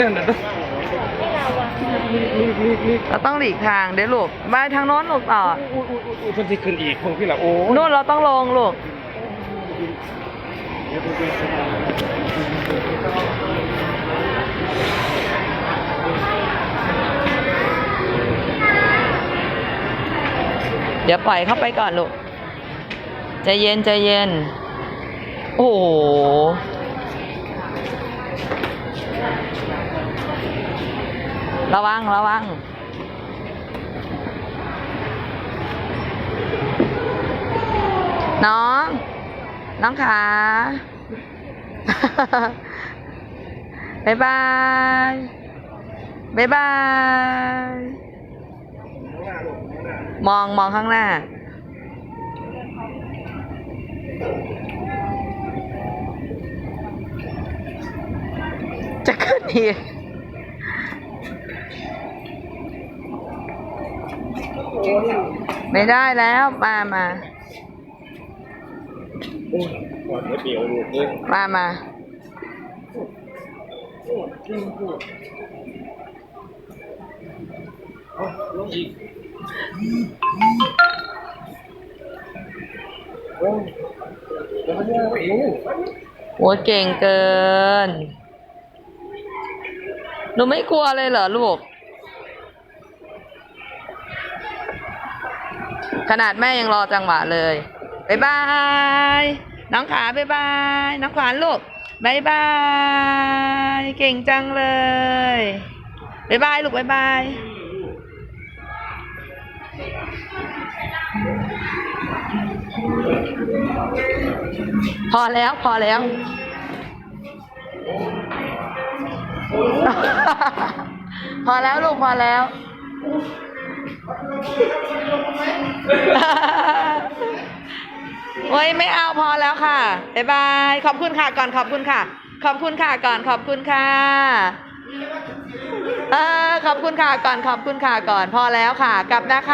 นั่นน่ะลีกลีกลีกเราต้องหลีกทางเดี๋ยวลูกไปทางโน้นลูกต่ออุ้ยอุ้ยอุ้ยอุ้ยเพิ่นสิขึ้นอีกคงที่ละโอ้ยนู่นเราต้องลงลูกเดี๋ยวปล่อยเข้าไปก่อนลูกใจเย็นใจเย็น โอ้โห ระวัง ระวัง น้อง น้องขาบ๊ายบายบ๊ายบาย มองมองข้างหน้า จะขึ้นอีก ไม่ได้แล้วมามาโอ้ยก่อนเดี๋ยวเปียวลูกเลยมามาเอาลงอีกโอ้ยเดี๋ยวมันยังไม่เองโอ้ยเก่งเกินหนูไม่กลัวเลยเหรอลูก ขนาดแม่ยังรอจังหวะเลยบายบาย น้องขาบายบาย น้องขวานลูกบายบาย เก่งจังเลยบายบายลูกบายบายพอแล้วพอแล้วพอแล้วลูกพอแล้ว โอ้ยไม่เอาพอแล้วค่ะบ๊ายบาย ขอบคุณค่ะก่อนขอบคุณค่ะ ขอบคุณค่ะก่อนขอบคุณค่ะ เออขอบคุณค่ะก่อนขอบคุณค่ะก่อนพอแล้วค่ะ กลับนะคะ